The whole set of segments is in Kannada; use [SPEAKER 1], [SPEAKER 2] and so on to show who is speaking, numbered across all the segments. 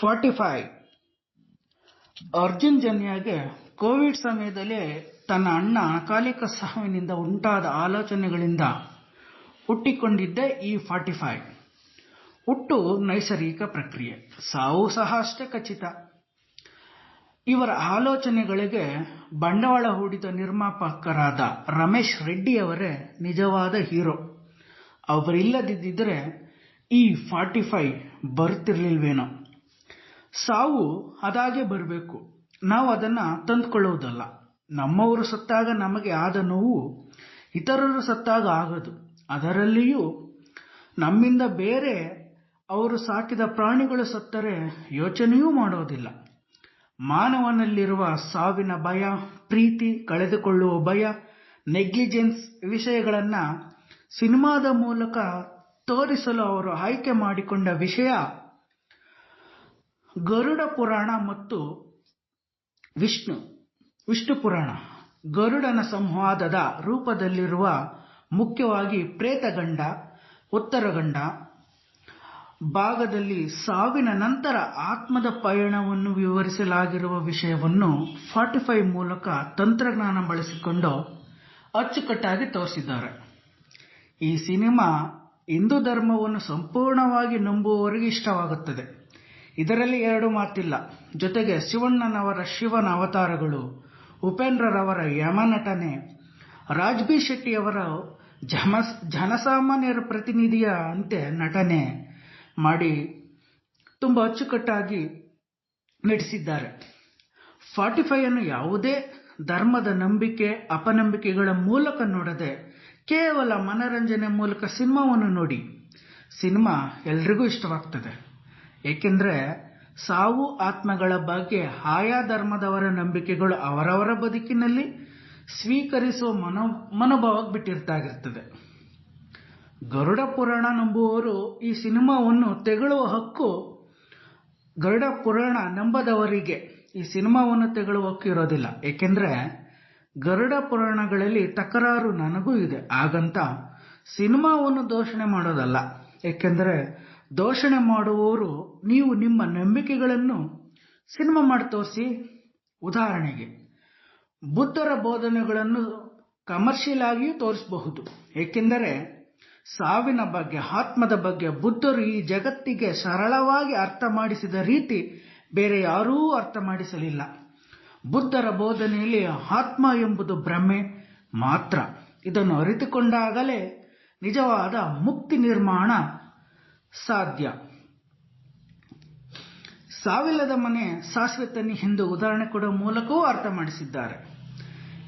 [SPEAKER 1] ಫಾರ್ಟಿ ಫೈವ್ ಅರ್ಜುನ್ ಜನ್ಯಾಗೆ ಕೋವಿಡ್ ಸಮಯದಲ್ಲಿ ತನ್ನ ಅಣ್ಣ ಅಕಾಲಿಕ ಸಾವಿನಿಂದ ಉಂಟಾದ ಆಲೋಚನೆಗಳಿಂದ ಹುಟ್ಟಿಕೊಂಡಿದ್ದೇ ಈ ಫಾರ್ಟಿ ಫೈವ್ ಹುಟ್ಟು ನೈಸರ್ಗಿಕ ಪ್ರಕ್ರಿಯೆ. ಸಾವು ಸಹ ಅಷ್ಟೇ ಖಚಿತ. ಇವರ ಆಲೋಚನೆಗಳಿಗೆ ಬಂಡವಾಳ ಹೂಡಿದ ನಿರ್ಮಾಪಕರಾದ ರಮೇಶ್ ರೆಡ್ಡಿಯವರೇ ನಿಜವಾದ ಹೀರೋ. ಅವರಿಲ್ಲದಿದ್ದರೆ ಈ ಫಾರ್ಟಿ ಫೈವ್ ಬರುತ್ತಿರಲಿಲ್ವೇನೋ ಸಾವು ಅದಾಗೆ ಬರಬೇಕು. ನಾವು ಅದನ್ನು ತಂದುಕೊಳ್ಳುವುದಲ್ಲ ನಮ್ಮವರು ಸತ್ತಾಗ ನಮಗೆ ಆದ ನೋವು ಇತರರು ಸತ್ತಾಗ ಆಗದು. ಅದರಲ್ಲಿಯೂ ನಮ್ಮಿಂದ ಬೇರೆ ಅವರು ಸಾಕಿದ ಪ್ರಾಣಿಗಳು ಸತ್ತರೆ ಯೋಚನೆಯೂ ಮಾಡೋದಿಲ್ಲ. ಮಾನವನಲ್ಲಿರುವ ಸಾವಿನ ಭಯ, ಪ್ರೀತಿ, ಕಳೆದುಕೊಳ್ಳುವ ಭಯ, ನೆಗ್ಲಿಜೆನ್ಸ್ ವಿಷಯಗಳನ್ನು ಸಿನಿಮಾದ ಮೂಲಕ ತೋರಿಸಲು ಅವರು ಆಯ್ಕೆ ಮಾಡಿಕೊಂಡ ವಿಷಯ ಗರುಡ ಪುರಾಣ ಮತ್ತು ವಿಷ್ಣು. ವಿಷ್ಣು ಪುರಾಣ. ಗರುಡನ ಸಂವಾದದ ರೂಪದಲ್ಲಿರುವ ಮುಖ್ಯವಾಗಿ ಪ್ರೇತಗಂಡ, ಉತ್ತರಗಂಡ, ಭಾಗದಲ್ಲಿ ಸಾವಿನ ನಂತರ ಆತ್ಮದ ಪಯಣವನ್ನು ವಿವರಿಸಲಾಗಿರುವ ವಿಷಯವನ್ನು ಫಾರ್ಟಿಫೈ ಮೂಲಕ ತಂತ್ರಜ್ಞಾನ ಬಳಸಿಕೊಂಡು ಅಚ್ಚುಕಟ್ಟಾಗಿ ತೋರಿಸಿದ್ದಾರೆ. ಈ ಸಿನಿಮಾ ಹಿಂದೂ ಧರ್ಮವನ್ನು ಸಂಪೂರ್ಣವಾಗಿ ನಂಬುವವರಿಗೆ ಇಷ್ಟವಾಗುತ್ತದೆ. ಇದರಲ್ಲಿ ಎರಡು ಮಾತಿಲ್ಲ. ಜೊತೆಗೆ ಶಿವಣ್ಣನವರ ಶಿವನ ಅವತಾರಗಳು ಉಪೇಂದ್ರರವರ ಯಮನಟನೆ ರಾಜ್ ಬಿ ಶೆಟ್ಟಿಯವರ ಜಮಸ್ ಜನಸಾಮಾನ್ಯರ ಪ್ರತಿನಿಧಿಯ ಅಂತೆ ನಟನೆ ಮಾಡಿ ತುಂಬ ಅಚ್ಚುಕಟ್ಟಾಗಿ ನಟಿಸಿದ್ದಾರೆ. ಫಾರ್ಟಿ ಅನ್ನು ಯಾವುದೇ ಧರ್ಮದ ನಂಬಿಕೆ, ಅಪನಂಬಿಕೆಗಳ ಮೂಲಕ ನೋಡದೆ ಕೇವಲ ಮನರಂಜನೆ ಮೂಲಕ ಸಿನಿಮಾವನ್ನು ನೋಡಿ. ಸಿನಿಮಾ ಎಲ್ರಿಗೂ ಇಷ್ಟವಾಗ್ತದೆ. ಏಕೆಂದರೆ ಸಾವು ಆತ್ಮಗಳ ಬಗ್ಗೆ ಆಯಾ ಧರ್ಮದವರ ನಂಬಿಕೆಗಳು ಅವರವರ ಬದುಕಿನಲ್ಲಿ ಸ್ವೀಕರಿಸುವ ಮನೋ ಮನೋಭಾವಕ್ಕೆ ಬಿಟ್ಟಿರ್ತಾಗಿರ್ತದೆ. ಗರುಡ ಪುರಾಣ ನಂಬುವವರು ಈ ಸಿನಿಮಾವನ್ನು ತೆಗಳುವ ಹಕ್ಕು ಗರುಡ ಪುರಾಣ ನಂಬದವರಿಗೆ ಈ ಸಿನಿಮಾವನ್ನು ತೆಗಳುವ ಹಕ್ಕು ಇರೋದಿಲ್ಲ. ಏಕೆಂದರೆ ಗರುಡ ಪುರಾಣಗಳಲ್ಲಿ ತಕರಾರು ನನಗೂ ಇದೆ. ಹಾಗಂತ ಸಿನಿಮಾವನ್ನು ದೋಷಣೆ ಮಾಡೋದಲ್ಲ. ಏಕೆಂದರೆ ದೋಷಣೆ ಮಾಡುವವರು ನೀವು ನಿಮ್ಮ ನಂಬಿಕೆಗಳನ್ನು ಸಿನಿಮಾ ಮಾಡಿ ತೋರಿಸಿ. ಉದಾಹರಣೆಗೆ, ಬುದ್ಧರ ಬೋಧನೆಗಳನ್ನು ಕಮರ್ಷಿಯಲ್ ಆಗಿಯೂ ತೋರಿಸಬಹುದು. ಏಕೆಂದರೆ, ಸಾವಿನ ಬಗ್ಗೆ, ಆತ್ಮದ ಬಗ್ಗೆ ಬುದ್ಧರು ಈ ಜಗತ್ತಿಗೆ ಸರಳವಾಗಿ ಅರ್ಥ ಮಾಡಿಸಿದ ರೀತಿ ಬೇರೆ ಯಾರೂ ಅರ್ಥ ಮಾಡಿಸಲಿಲ್ಲ. ಬುದ್ಧರ ಬೋಧನೆಯಲ್ಲಿ ಆತ್ಮ ಎಂಬುದು ಭ್ರಮೆ ಮಾತ್ರ. ಇದನ್ನು ಅರಿತುಕೊಂಡಾಗಲೇ ನಿಜವಾದ ಮುಕ್ತಿ ನಿರ್ಮಾಣ ಸಾಧ್ಯ. ಸಾವಿಲ್ಲದ ಮನೆ ತನ್ನಿ ಎಂದು ಉದಾಹರಣೆ ಕೊಡುವ ಮೂಲಕವೂ ಅರ್ಥ ಮಾಡಿಸಿದ್ದಾರೆ.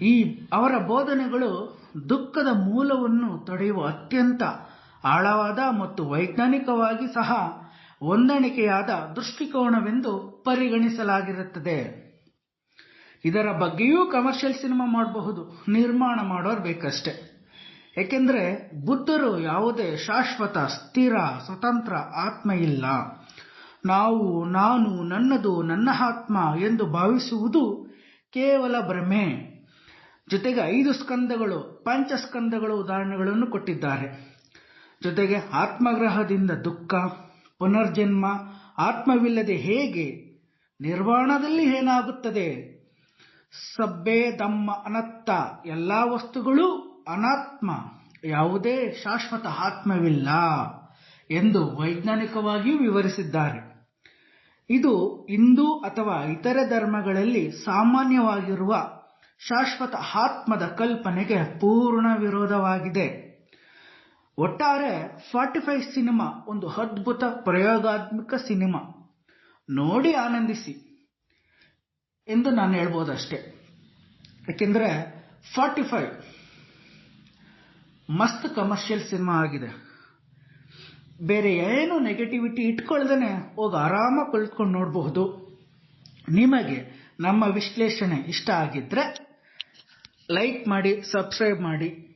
[SPEAKER 1] ಈ ಅವರ ಬೋಧನೆಗಳು ದುಃಖದ ಮೂಲವನ್ನು ತಡೆಯುವ ಅತ್ಯಂತ ಆಳವಾದ ಮತ್ತು ವೈಜ್ಞಾನಿಕವಾಗಿ ಸಹ ಹೊಂದಾಣಿಕೆಯಾದ ದೃಷ್ಟಿಕೋನವೆಂದು ಪರಿಗಣಿಸಲಾಗಿರುತ್ತದೆ. ಇದರ ಬಗ್ಗೆಯೂ ಕಮರ್ಷಿಯಲ್ ಸಿನಿಮಾ ಮಾಡಬಹುದು, ನಿರ್ಮಾಣ ಮಾಡೋರು ಬೇಕಷ್ಟೆ. ಏಕೆಂದರೆ ಬುದ್ಧರು ಯಾವುದೇ ಶಾಶ್ವತ, ಸ್ಥಿರ, ಸ್ವತಂತ್ರ ಆತ್ಮ ಇಲ್ಲ. ನಾವು, ನಾನು, ನನ್ನದು, ನನ್ನ ಆತ್ಮ ಎಂದು ಭಾವಿಸುವುದು ಕೇವಲ ಭ್ರಮೆ. ಜೊತೆಗೆ ಐದು ಸ್ಕಂದಗಳು, ಪಂಚಸ್ಕಂದಗಳು ಉದಾಹರಣೆಗಳನ್ನು ಕೊಟ್ಟಿದ್ದಾರೆ. ಜೊತೆಗೆ ಆತ್ಮಗ್ರಹದಿಂದ ದುಃಖ, ಪುನರ್ಜನ್ಮ, ಆತ್ಮವಿಲ್ಲದೆ ಹೇಗೆ, ನಿರ್ವಾಣದಲ್ಲಿ ಏನಾಗುತ್ತದೆ? ಸಬ್ಬೆ ದಮ್ಮ ಅನತ್ತ, ಎಲ್ಲ ವಸ್ತುಗಳು ಅನಾತ್ಮ, ಯಾವುದೇ ಶಾಶ್ವತ ಆತ್ಮವಿಲ್ಲ ಎಂದು ವೈಜ್ಞಾನಿಕವಾಗಿಯೂ ವಿವರಿಸಿದ್ದಾರೆ. ಇದು ಹಿಂದೂ ಅಥವಾ ಇತರೆ ಧರ್ಮಗಳಲ್ಲಿ ಸಾಮಾನ್ಯವಾಗಿರುವ ಶಾಶ್ವತ ಆತ್ಮದ ಕಲ್ಪನೆಗೆ ಪೂರ್ಣ ವಿರೋಧವಾಗಿದೆ. ಒಟ್ಟಾರೆ ಫಾರ್ಟಿ ಫೈವ್ ಸಿನಿಮಾ, ಒಂದು ಅದ್ಭುತ ಪ್ರಯೋಗಾತ್ಮಕ ಸಿನಿಮಾ, ನೋಡಿ ಆನಂದಿಸಿ ಎಂದು ನಾನು ಹೇಳ್ಬೋದಷ್ಟೇ. ಯಾಕೆಂದರೆ ಫಾರ್ಟಿ ಫೈವ್ ಮಸ್ತ್ ಕಮರ್ಷಿಯಲ್ ಸಿನಿಮಾ ಆಗಿದೆ. ಬೇರೆ ಏನು ನೆಗೆಟಿವಿಟಿ ಇಟ್ಕೊಳ್ದೇನೆ ಹೋಗಿ ಆರಾಮಾಗಿ ಕುಳಿತುಕೊಂಡು ನೋಡಬಹುದು. ನಿಮಗೆ ನಮ್ಮ ವಿಶ್ಲೇಷಣೆ ಇಷ್ಟ ಆಗಿದ್ರೆ ಲೈಕ್ ಮಾಡಿ ಸಬ್ಸ್ಕ್ರೈಬ್ ಮಾಡಿ.